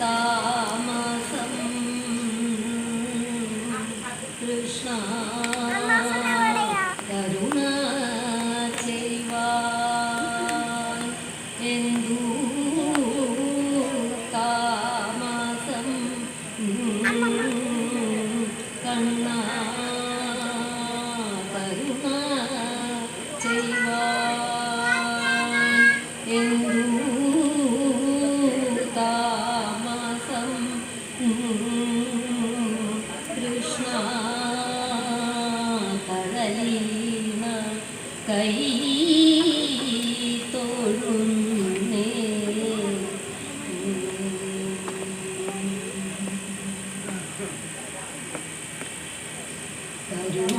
താമസം. കൃഷ്ണ കരുണ ചെയ്വാൻ എന്തു താമസം? കണ്ണ കരുണ കൃഷ്ണ കടലീന കൈ തൊഴുന്നേ. കരുണ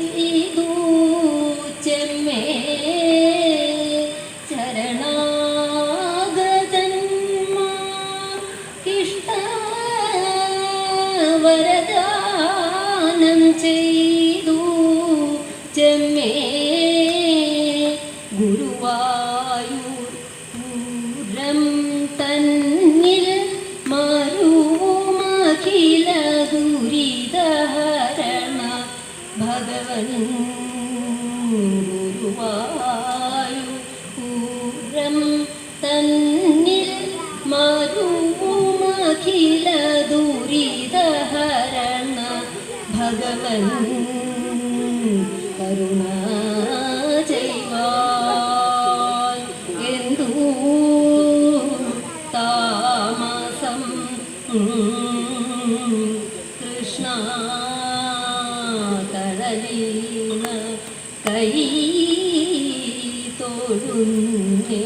വരദാനം ചെയ്തു. ചെമ്മേ ഗുരുവായൂർ പൂരം തന്നിൽ മരുമഖില ദുരിതഹരണ ഭഗവൻ ഗുരുവായൂർ പൂരം ഭഗവൻ കരുണ ചെയ്വാൻ. എന്തു താമസം കൃഷ്ണ കടലീന കൈ തൊഴുന്നേ.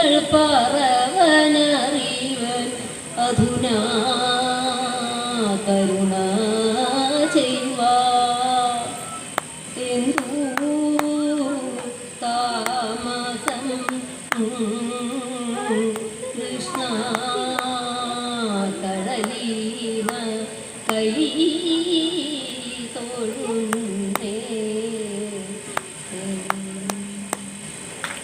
മുനികൾ പറവനറിവൻ അധുനാ കരുണ താമസം കൃഷ്ണ കടലീന കൈ